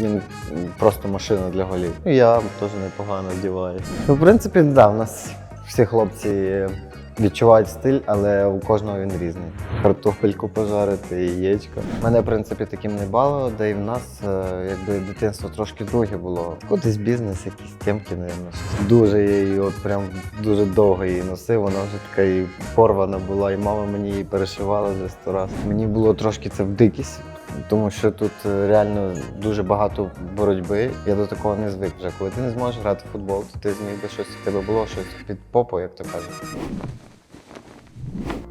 Він просто машина для голів. Я теж непогано вдіваю. Ну, в принципі, да, у нас всі хлопці відчувають стиль, але у кожного він різний. Картопельку пожарити, яєчко. Мене, в принципі, таким не бало, де і в нас е, якби дитинство трошки друге було. Кудись бізнес, якісь темки, мабуть. щось. Дуже я її от прям дуже довго її носив. Вона вже така і порвана була, і мама мені її перешивала вже сто раз. Мені було трошки це в дикість. Тому що тут е, реально дуже багато боротьби. Я до такого не звик вже. Коли ти не зможеш грати в футбол, то ти зміг би щось в тебе було щось під попу, як то кажуть.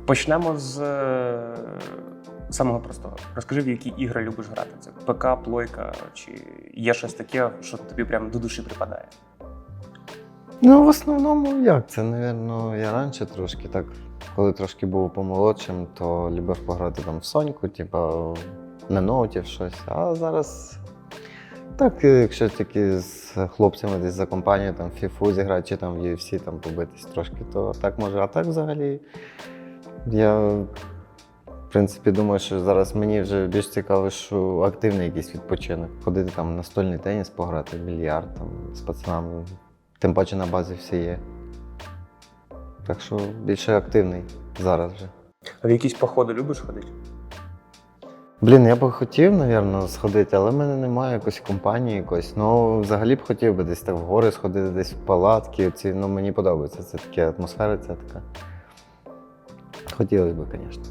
Почнемо з е, самого простого. Розкажи, в які ігри любиш грати? Це ПК, плойка, чи є щось таке, що тобі прямо до душі припадає? Ну, в основному як? Це, напевно, я раніше трошки так, коли трошки був помолодшим, то любив пограти там в Соньку, типа на ноуті щось. А зараз так, е, якщо тільки з хлопцями десь за компанію там фіфу зіграти, чи там в UFC там побитись трошки, то так може. А так взагалі я. В принципі, думаю, що зараз мені вже більш цікаво, що активний якийсь відпочинок. Ходити там в настольний теніс, пограти, в більярд там, з пацанами. Тим паче на базі все є. Так що більше активний зараз вже. А в якісь походи любиш ходити? Блін, я би хотів, напевно, сходити, але в мене немає якоїсь компанії якоїсь. Ну, взагалі б хотів би десь так в гори сходити, десь в палатки. Ці, ну, мені подобається. Це таке атмосфера, ця така. Хотілося б, звісно.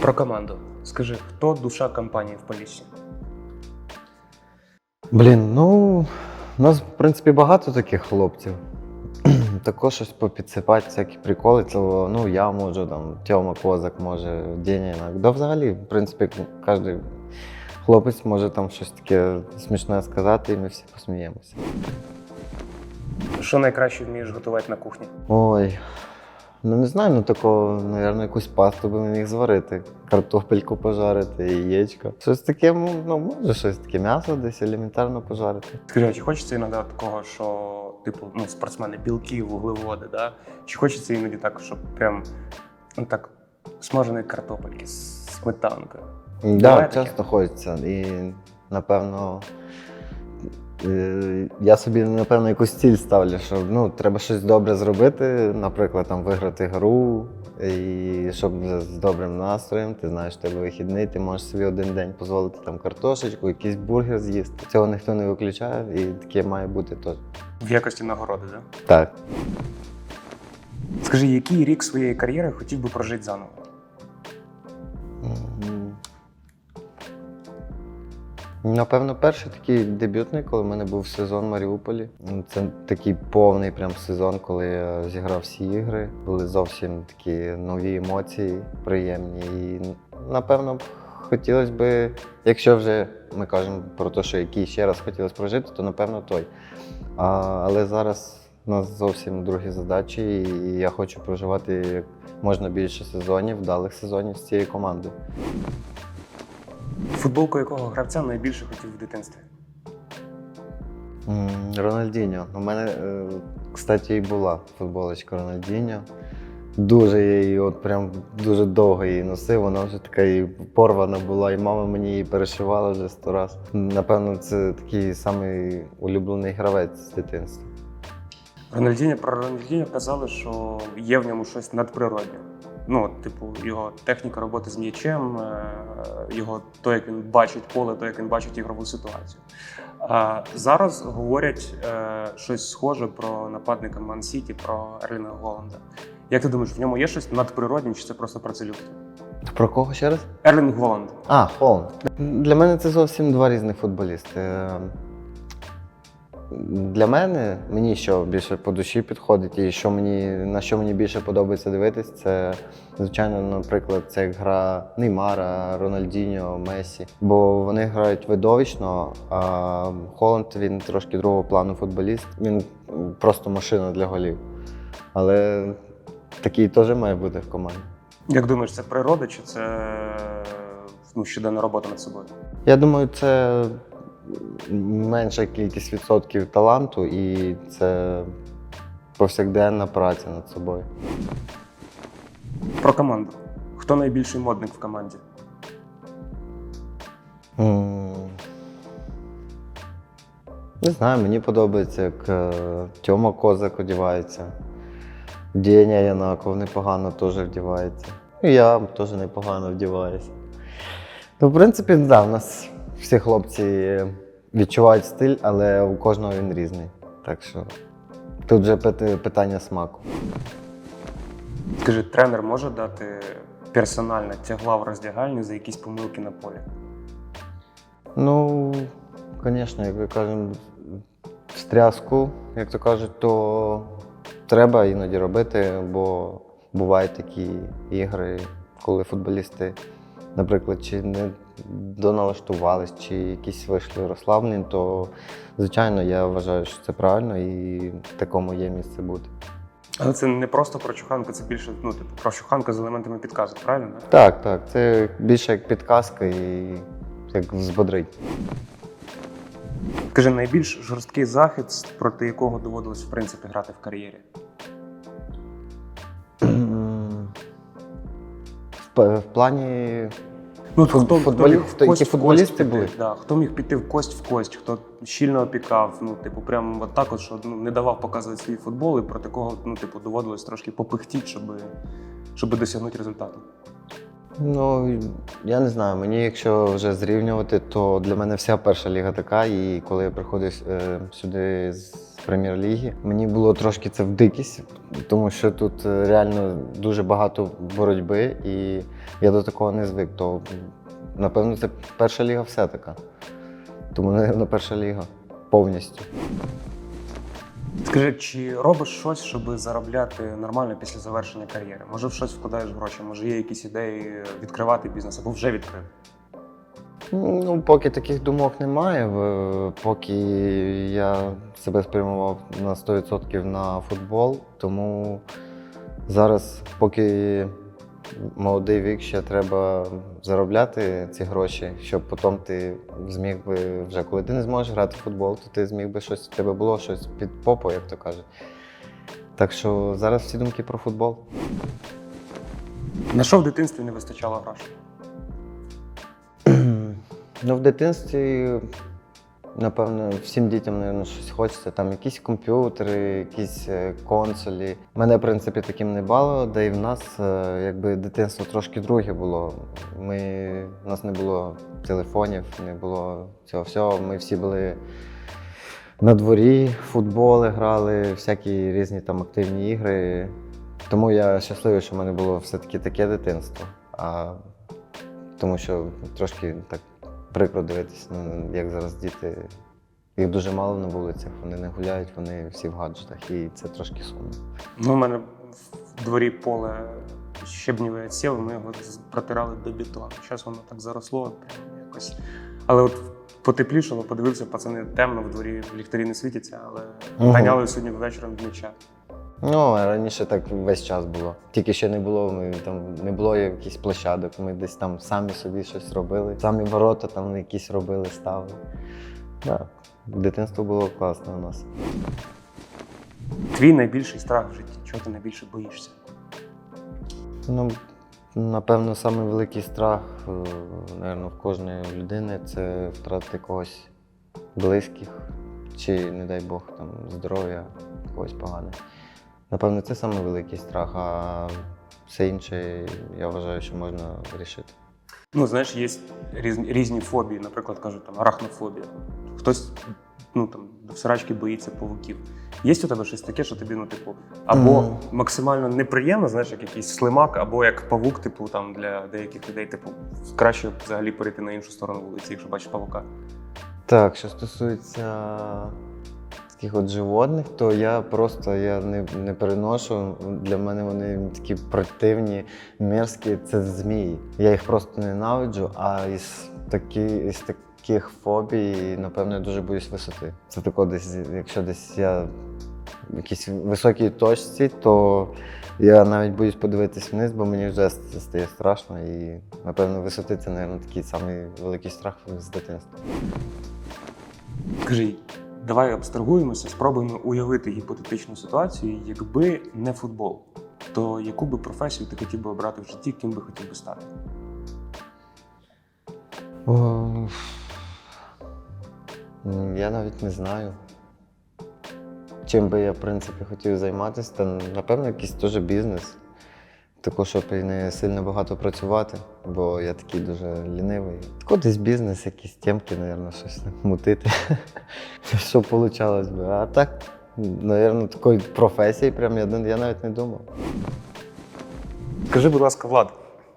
Про команду. Скажи, хто душа компанії в Поліссі? Блін, ну, у нас, в принципі, багато таких хлопців. Також щось попідсипати, всякі приколи. Це, ну, я можу, там, Тьома Козак може, Деня Інак. Да взагалі, в принципі, кожен хлопець може там щось таке смішне сказати, і ми всі посміємося. Що найкраще вмієш готувати на кухні? Ой. Ну не знаю, ну такого, мабуть, якусь пасту би міг зварити. Картопельку пожарити, яєчко. Щось таке, ну, ну, може, щось таке м'ясо десь елементарно пожарити. Скажи, а чи хочеться іноді такого, що типу ну, спортсмени білки, вуглеводи, да? чи хочеться іноді так, щоб прям ну, так смаженої картопельки з сметанкою? Так, Буває таке? часто хочеться. І напевно. Е, Я собі, напевно, якусь ціль ставлю, що ну, треба щось добре зробити, наприклад, там, виграти гру, і щоб з добрим настроєм, ти знаєш, тебе вихідний, ти можеш собі один день дозволити там картошечку, якийсь бургер з'їсти. Цього ніхто не виключає, і таке має бути теж. В якості нагороди, да? Так. Скажи, який рік своєї кар'єри хотів би прожити заново? Напевно, перший такий дебютний, коли в мене був сезон в Маріуполі. Це такий повний прям сезон, коли я зіграв всі ігри. Були зовсім такі нові емоції, приємні. І напевно хотілося б, якщо вже ми кажемо про те, що який ще раз хотілося прожити, то напевно той. А, але зараз у нас зовсім другі задачі, і я хочу проживати як можна більше сезонів, вдалих сезонів з цією командою. Футболку якого гравця найбільше хотів в дитинстві? Рональдіньо. У мене, е, кстати, і була футболочка Рональдіньо. Дуже її от прям дуже довго її носив. Вона вже така і порвана була, і мама мені її перешивала вже сто раз. Напевно, це такий самий улюблений гравець з дитинства. Рональдінho про Рональдінho казали, що є в ньому щось надприродне. Ну, типу, його техніка роботи з м'ячем, е, його то, як він бачить поле, то, як він бачить ігрову ситуацію. А зараз говорять е, щось схоже про нападника Ман Сіті, про Ерлінга Голланда. Як ти думаєш, в ньому є щось надприродне, чи це просто працелюбство? Про кого ще раз? Ерлінг Голланд. А, Холланд. Для мене це зовсім два різних футболісти. Для мене, мені що більше по душі підходить, і що мені, на що мені більше подобається дивитись, це, звичайно, наприклад, це гра Неймара, Рональдіньо, Месі. Бо вони грають видовищно, а Холланд він трошки другого плану футболіст. Він просто машина для голів. Але такий теж має бути в команді. Як думаєш, це природа, чи це ну, щоденна робота над собою? Я думаю, це менша кількість відсотків таланту і це повсякденна праця над собою. Про команду. Хто найбільший модник в команді? Не знаю, мені подобається, як е, Тьома Козак одягається. Деня Янаков непогано теж вдівається. І я теж непогано вдіваюся. Ну, в принципі, да, у нас всі хлопці відчувають стиль, але у кожного він різний. Так що тут вже питання смаку. Скажи, тренер може дати персонально тягла в роздягальні за якісь помилки на полі? Ну, звісно, як ви кажемо, стряску, як то кажуть, то треба іноді робити, бо бувають такі ігри, коли футболісти, наприклад, чи не доналаштувались, чи якісь вийшли розслаблені, то звичайно я вважаю, що це правильно і такому є місце бути. Але це не просто прочуханка, це більше ну, типу, прочуханка з елементами підказок, правильно? Так, так, це більше як підказка і як взбодрить. Скажи, найбільш жорсткий захист, проти якого доводилось в принципі грати в кар'єрі? В, плані Ну, Фут- футболі- міг в хто- які футболісти кость піти, були? Да, хто міг піти в кость в кость, хто щільно опікав, ну, типу, прям от так, от, що ну, не давав показувати свій футбол, і проти кого ну, типу, доводилось трошки попихтіти, щоб, щоб досягнути результату. Ну, я не знаю, мені якщо вже зрівнювати, то для мене вся перша ліга така. І коли я приходив е, сюди з прем'єр-ліги, мені було трошки це в дикість, тому що тут е, реально дуже багато боротьби, і я до такого не звик. То напевно це перша ліга все така. Тому, напевно, перша ліга повністю. Скажи, чи робиш щось, щоб заробляти нормально після завершення кар'єри? Може, в щось вкладаєш гроші, може є якісь ідеї відкривати бізнес або вже відкрив? Ну, поки таких думок немає. Поки я себе спрямував на 100% на футбол, тому зараз, поки молодий вік, ще треба заробляти ці гроші, щоб потім ти зміг би вже, коли ти не зможеш грати в футбол, то ти зміг би щось, в тебе було щось під попу, як то кажуть. Так що зараз всі думки про футбол. На що в дитинстві не вистачало грошей? Ну, в дитинстві, напевно, всім дітям напевно, щось хочеться. Там якісь комп'ютери, якісь е, консолі. Мене, в принципі, таким не бало, да і в нас е, якби дитинство трошки друге було. Ми, у нас не було телефонів, не було цього всього. Ми всі були на дворі, футболи грали, всякі різні там активні ігри. Тому я щасливий, що в мене було все-таки таке дитинство. А, тому що трошки так прикро дивитися, ну, як зараз діти. Їх дуже мало на вулицях, вони не гуляють, вони всі в гаджетах, і це трошки сумно. Ну, у мене в дворі поле щебніве відсів, ми його протирали до бетону. Зараз воно так заросло, якось. Але от потеплішало, подивився, пацани темно в дворі, ліхтарі не світяться, але ганяли сьогодні вечором в м'яча. Ну, раніше так весь час було. Тільки ще не було, ми там не було якихось площадок. Ми десь там самі собі щось робили. Самі ворота там якісь робили, ставили. Да. Дитинство було класне у нас. Твій найбільший страх в житті, чого ти найбільше боїшся? Ну, напевно, самий великий страх, е, напевно, в кожної людини це втратити когось близьких, чи, не дай Бог, там, здоров'я когось погане. Напевно, це самий великий страх, а все інше я вважаю, що можна вирішити. Ну, знаєш, є різні, різні фобії, наприклад, кажуть, там арахнофобія. Хтось ну, там, до всрачки боїться павуків. Є у тебе щось таке, що тобі, ну, типу, або Мгм. максимально неприємно, знаєш, як якийсь слимак, або як павук, типу, там для деяких людей, типу, краще взагалі перейти на іншу сторону вулиці, якщо бачиш павука. Так, що стосується таких от животних, то я просто я не, не переношу. Для мене вони такі противні, мерзкі. Це змії. Я їх просто ненавиджу, а із, такі, із таких фобій, напевно, я дуже боюсь висоти. Це тако десь, якщо десь я в якійсь високій точці, то я навіть боюсь подивитись вниз, бо мені вже стає страшно. І, напевно, висоти це, мабуть, такий самий великий страх з дитинства. Скажи, давай абстрагуємося, спробуємо уявити гіпотетичну ситуацію, якби не футбол, то яку би професію ти хотів би обрати в житті, ким би хотів би стати? О, Я навіть не знаю. Чим би я, в принципі, хотів займатися, та напевно якийсь теж бізнес. Також, щоб і не сильно багато працювати, бо я такий дуже лінивий. Тако десь бізнес, якісь темки, мабуть, щось мутити. Що вийшло би. А так, мабуть, такої професії прям я, я навіть не думав. Скажи, будь ласка, Влад,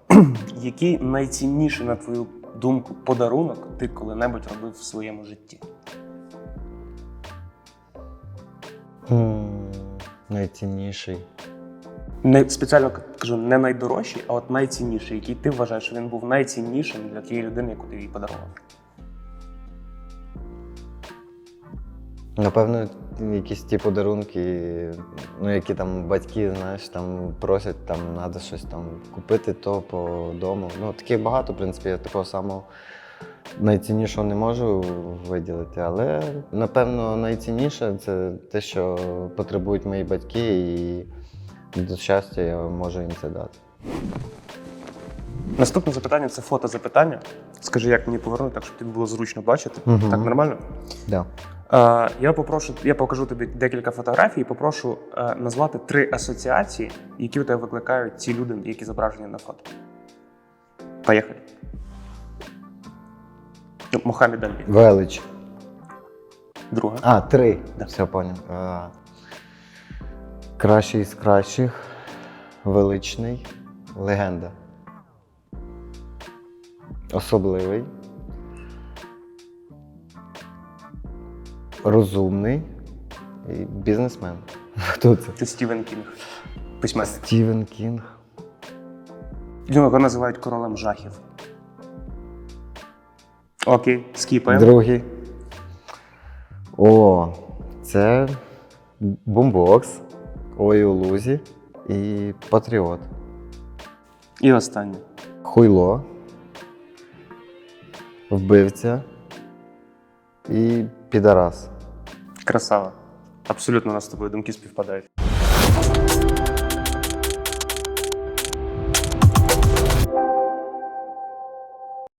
який найцінніший, на твою думку, подарунок ти коли-небудь робив в своєму житті? Найцінніший. Не спеціально кажу, не найдорожчий, а от найцінніший, який ти вважаєш, що він був найціннішим для тієї людини, яку ти їй подарував. Напевно, якісь ті подарунки, ну, які там батьки, знаєш, там просять, там треба щось там купити, то по дому. Ну, таких багато, в принципі, я такого самого найціннішого не можу виділити, але напевно найцінніше це те, що потребують мої батьки, і до щастя я можу їм це дати. Наступне запитання це фото-запитання. Скажи, як мені повернути, так щоб тобі було зручно бачити. Мгм. Так, нормально? Да. Е, я попрошу, я покажу тобі декілька фотографій і попрошу е, назвати три асоціації, які у тебе викликають ці люди, які зображені на фото. Поїхали. Ну, Мохаммед Алі. Велич. Друга. А, три. Да. Все поняв. Кращий з кращих, величний, легенда. Особливий. Розумний і бізнесмен. Хто це? Це Стівен Кінг. Письменник. Стівен Кінг. Його називають королем жахів. Окей, скіпаємо. Другий. О, це бумбокс, ой у лузі і патріот. І останнє. Хуйло, вбивця і підарас. Красава. Абсолютно у нас з тобою думки співпадають.